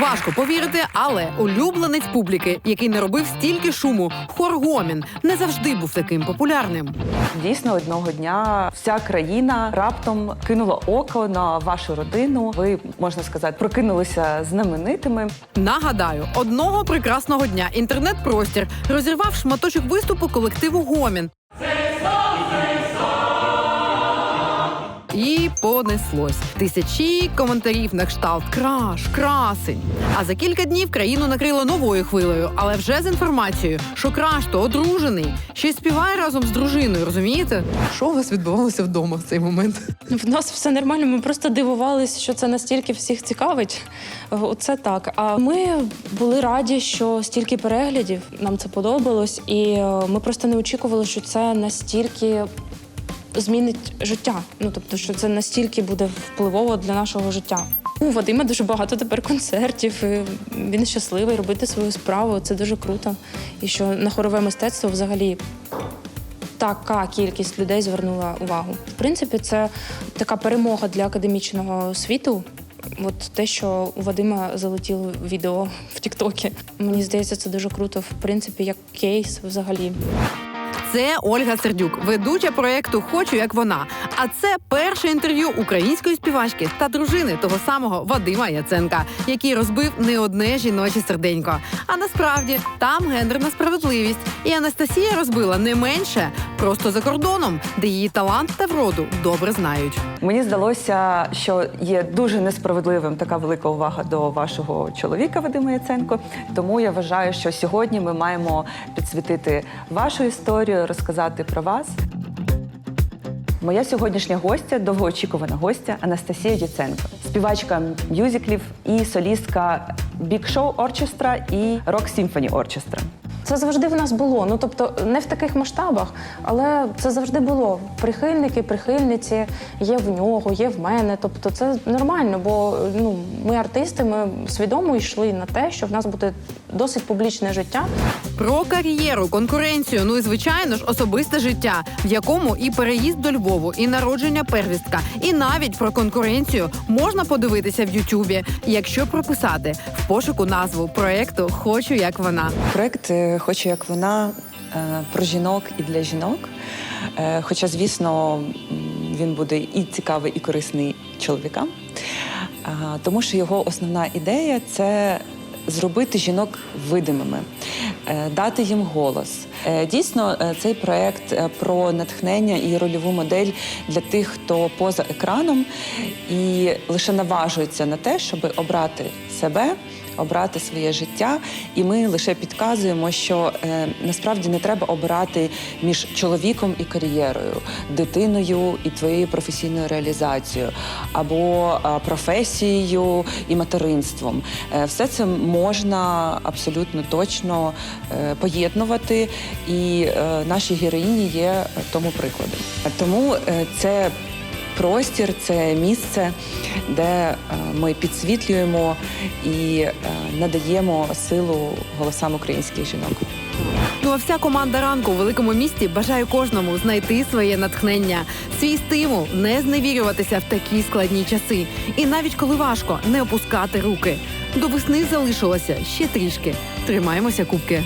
Важко повірити, але улюбленець публіки, який не робив стільки шуму, хор гомін, не завжди був таким популярним. Дійсно, одного дня вся країна раптом кинула око на вашу родину. Ви можна сказати, прокинулися знаменитими. Нагадаю, одного прекрасного дня інтернет-простір розірвав шматочок виступу колективу Гомін. І понеслось тисячі коментарів на кшталт краш, красень. А за кілька днів країну накрило новою хвилею, але вже з інформацією, що краш то одружений, ще й співає разом з дружиною. Розумієте? Що у вас відбувалося вдома в цей момент? В нас все нормально. Ми просто дивувалися, що це настільки всіх цікавить. Оце так. А ми були раді, що стільки переглядів нам це подобалось, і е, ми просто не очікували, що це настільки. Змінить життя. Ну тобто, що це настільки буде впливово для нашого життя. У Вадима дуже багато тепер концертів. і Він щасливий робити свою справу. Це дуже круто. І що на хорове мистецтво взагалі така кількість людей звернула увагу. В принципі, це така перемога для академічного світу. От те, що у Вадима залетіло відео в Тіктокі. Мені здається, це дуже круто, в принципі, як кейс взагалі. Це Ольга Сердюк, ведуча проєкту Хочу як вона. А це перше інтерв'ю української співачки та дружини того самого Вадима Яценка, який розбив не одне жіноче серденько. А насправді там гендерна справедливість. І Анастасія розбила не менше, просто за кордоном, де її талант та вроду добре знають. Мені здалося, що є дуже несправедливим така велика увага до вашого чоловіка Вадима Яценко. Тому я вважаю, що сьогодні ми маємо підсвітити вашу історію, розказати про вас. Моя сьогоднішня гостя, довгоочікувана гостя Анастасія Яценко, співачка мюзиклів і солістка Big Show Orchestra і Rock Symphony Orchestra. Це завжди в нас було. Ну тобто не в таких масштабах, але це завжди було. Прихильники, прихильниці є в нього, є в мене. Тобто це нормально, бо ну ми артисти, ми свідомо йшли на те, що в нас буде досить публічне життя. Про кар'єру, конкуренцію, ну і звичайно ж особисте життя, в якому і переїзд до Львову, і народження первістка, і навіть про конкуренцію можна подивитися в Ютубі, якщо прописати в пошуку назву проекту Хочу як вона. Проект е, Хочу як вона е, про жінок і для жінок. Е, Хоча, звісно, він буде і цікавий, і корисний чоловікам, тому що його основна ідея це зробити жінок видимими, е, дати їм голос. Е, Дійсно, е, цей проект е, про натхнення і рольову модель для тих, хто поза екраном і лише наважується на те, щоб обрати себе обрати своє життя, і ми лише підказуємо, що е, насправді не треба обирати між чоловіком і кар'єрою, дитиною і твоєю професійною реалізацією, або е, професією і материнством. Е, все це можна абсолютно точно е, поєднувати, і е, наші героїні є тому прикладом. Тому е, це простір це місце, де е, ми підсвітлюємо і надаємо силу голосам українських жінок. Ну а вся команда ранку у великому місті бажає кожному знайти своє натхнення, свій стимул, не зневірюватися в такі складні часи. І навіть коли важко, не опускати руки. До весни залишилося ще трішки. Тримаємося, кубки.